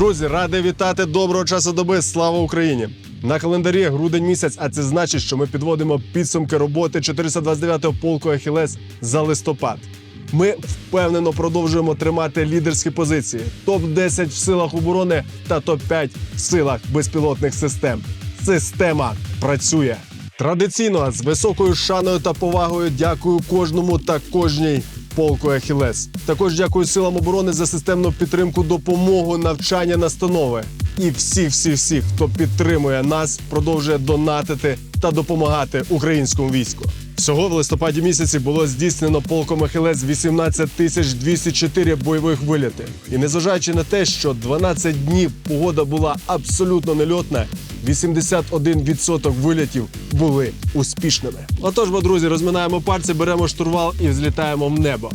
Друзі, радий вітати доброго часу доби. Слава Україні! На календарі грудень місяць, а це значить, що ми підводимо підсумки роботи 429-го полку Ахілес за листопад. Ми впевнено продовжуємо тримати лідерські позиції: топ 10 в силах оборони та топ 5 в силах безпілотних систем. Система працює. Традиційно з високою шаною та повагою дякую кожному та кожній полку Ахілес. Також дякую силам оборони за системну підтримку, допомогу, навчання, настанови. І всіх, хто підтримує нас, продовжує донатити та допомагати українському війську. Всього в листопаді місяці було здійснено полком Ахілес 18 тисяч 204 бойових виліти. І незважаючи на те, що 12 днів погода була абсолютно нельотна, 81% вилітів були успішними. Отож, бо, друзі, розминаємо пальці, беремо штурвал і взлітаємо в небо.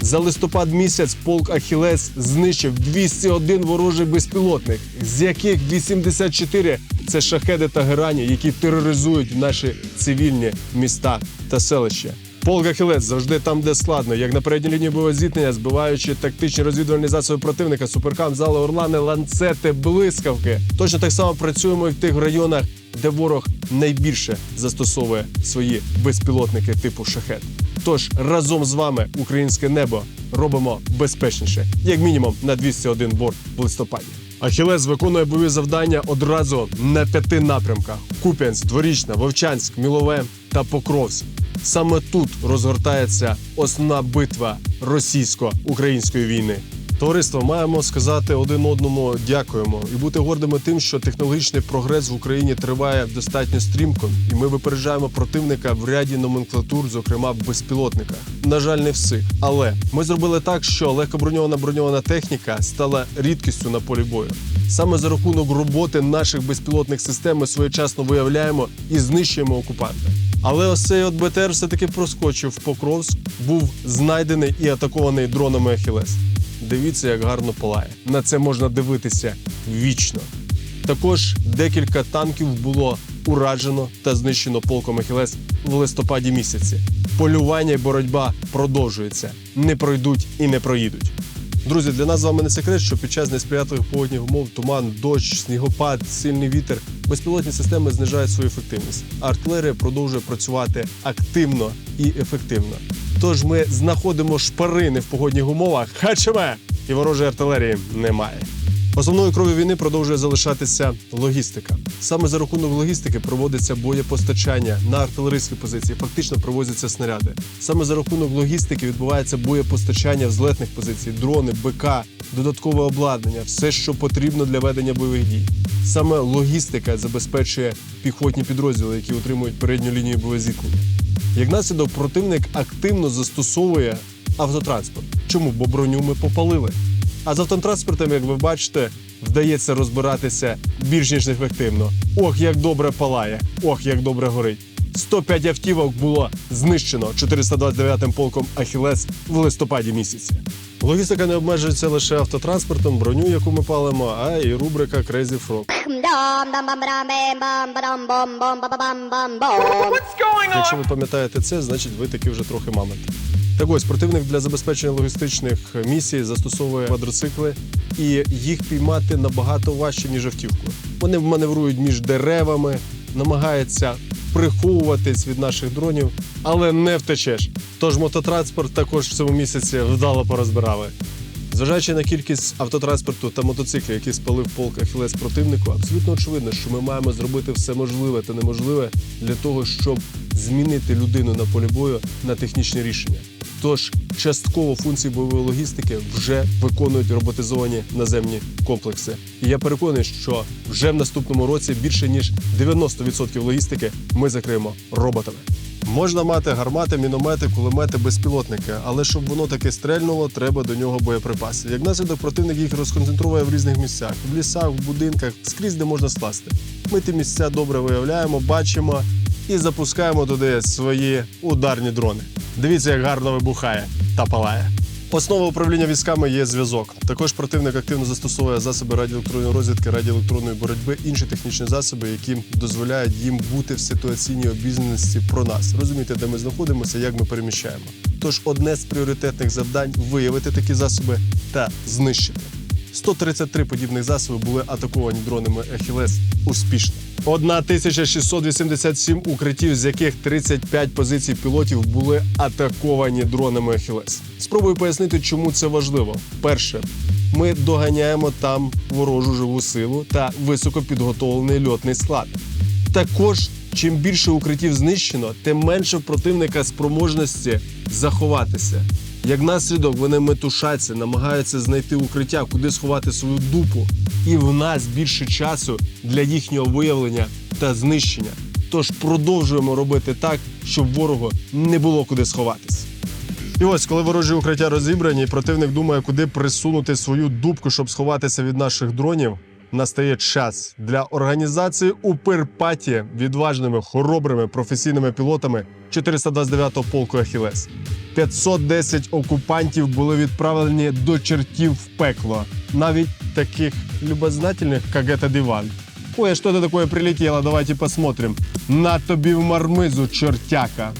За листопад місяць полк Ахілес знищив 201 ворожий безпілотник, з яких 84 – це шахеди та герані, які тероризують наші цивільні міста та селища. Полк Ахілес завжди там, де складно, як на передній лінії бойового зіткнення, збиваючи тактичні розвідувальні засоби противника, суперкам, зали, орлани, ланцети, блискавки. Точно так само працюємо і в тих районах, де ворог найбільше застосовує свої безпілотники типу шахет. Тож разом з вами українське небо робимо безпечніше, як мінімум на 201 борт в листопаді. Ахілес виконує бойові завдання одразу на п'яти напрямках: Куп'янськ, Дворічна, Вовчанськ, Мілове та Покровськ. Саме тут розгортається основна битва російсько-української війни. Товариство, маємо сказати один одному дякуємо і бути гордими тим, що технологічний прогрес в Україні триває достатньо стрімко, і ми випереджаємо противника в ряді номенклатур, зокрема в безпілотниках. На жаль, не всіх. Але ми зробили так, що легкоброньована броньована техніка стала рідкістю на полі бою. Саме за рахунок роботи наших безпілотних систем ми своєчасно виявляємо і знищуємо окупанта. Але ось цей от БТР все-таки проскочив в Покровськ, був знайдений і атакований дронами Ахілес. Дивіться, як гарно палає. На це можна дивитися вічно. Також декілька танків було уражено та знищено полком Ахілес в листопаді місяці. Полювання і боротьба продовжується. Не пройдуть і не проїдуть. Друзі, для нас з вами не секрет, що під час несприятливих погодних умов, туман, дощ, снігопад, сильний вітер, безпілотні системи знижають свою ефективність. Артилерія продовжує працювати активно і ефективно. Тож ми знаходимо шпарини в погодних умовах, хачеме, і ворожої артилерії немає. Основною кров'ю війни продовжує залишатися логістика. Саме за рахунок логістики проводиться боєпостачання на артилерійські позиції, фактично провозяться снаряди. Саме за рахунок логістики відбувається боєпостачання взлетних позицій, дрони, БК, додаткове обладнання, все, що потрібно для ведення бойових дій. Саме логістика забезпечує піхотні підрозділи, які утримують передню лінію боєзіткнення. Як наслідок, противник активно застосовує автотранспорт. Чому? Бо броню ми попалили. А з автотранспортом, як ви бачите, вдається розбиратися більш ніж ефективно. Ох, як добре палає, ох, як добре горить. 105 автівок було знищено 429-м полком Ахілес в листопаді місяці. Логістика не обмежується лише автотранспортом, броню, яку ми палимо, а й рубрика Crazy Frog. Якщо ви пам'ятаєте це, значить ви таки вже трохи мамонт. Так ось противник для забезпечення логістичних місій застосовує квадроцикли, і їх піймати набагато важче, ніж автівку. Вони маневрують між деревами, намагаються приховуватись від наших дронів, але не втечеш. Тож мототранспорт також в цьому місяці вдало порозбирали. Зважаючи на кількість автотранспорту та мотоциклів, які спалив полк Ахілес противнику, абсолютно очевидно, що ми маємо зробити все можливе та неможливе для того, щоб змінити людину на полі бою на технічні рішення. Тож частково функції бойової логістики вже виконують роботизовані наземні комплекси. І я переконаний, що вже в наступному році більше ніж 90% логістики ми закриємо роботами. Можна мати гармати, міномети, кулемети, безпілотники, але щоб воно таки стрельнуло, треба до нього боєприпаси. Як наслідок, противник їх розконцентрує в різних місцях: в лісах, в будинках, скрізь де можна скласти. Ми ті місця добре виявляємо, бачимо і запускаємо туди свої ударні дрони. Дивіться, як гарно вибухає та палає. Основа управління військами є зв'язок. Також противник активно застосовує засоби радіоелектронної розвідки, радіоелектронної боротьби, інші технічні засоби, які дозволяють їм бути в ситуаційній обізнаності про нас, розуміти, де ми знаходимося, як ми переміщаємо. Тож одне з пріоритетних завдань виявити такі засоби та знищити. 133 подібних засоби були атаковані дронами Ахілес успішно. 1687 укриттів, з яких 35 позицій пілотів були атаковані дронами Ахілес. Спробую пояснити, чому це важливо. Перше, ми доганяємо там ворожу живу силу та високопідготовлений льотний склад. Також, чим більше укриттів знищено, тим менше противника спроможності заховатися. Як наслідок, вони метушаться, намагаються знайти укриття, куди сховати свою дупу. І в нас більше часу для їхнього виявлення та знищення. Тож продовжуємо робити так, щоб ворогу не було куди сховатися. І ось, коли ворожі укриття розібрані, і противник думає, куди присунути свою дубку, щоб сховатися від наших дронів. Настає час для організації Упирпаті відважними, хоробрими професійними пілотами 429-го полку Ахілес. 510 окупантів були відправлені до чертів в пекло, навіть таких любознательних, як это диван. Ой, а что-то такое прилетело, давайте посмотрим. На тобі в мармизу, чортяка.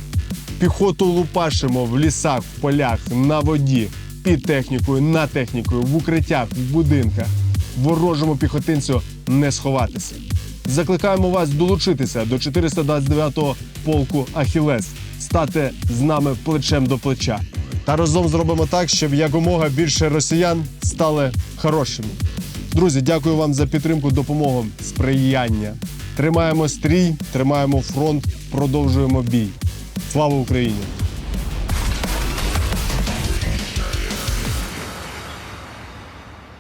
Піхоту лупашимо в лісах, в полях, на воді, під технікою, на технікою, в укриттях, в будинках. Ворожому піхотинцю не сховатися. Закликаємо вас долучитися до 429-го полку Ахілес, стати з нами плечем до плеча. Та разом зробимо так, щоб якомога більше росіян стали хорошими. Друзі, дякую вам за підтримку, допомогу, сприяння. Тримаємо стрій, тримаємо фронт, продовжуємо бій. Слава Україні!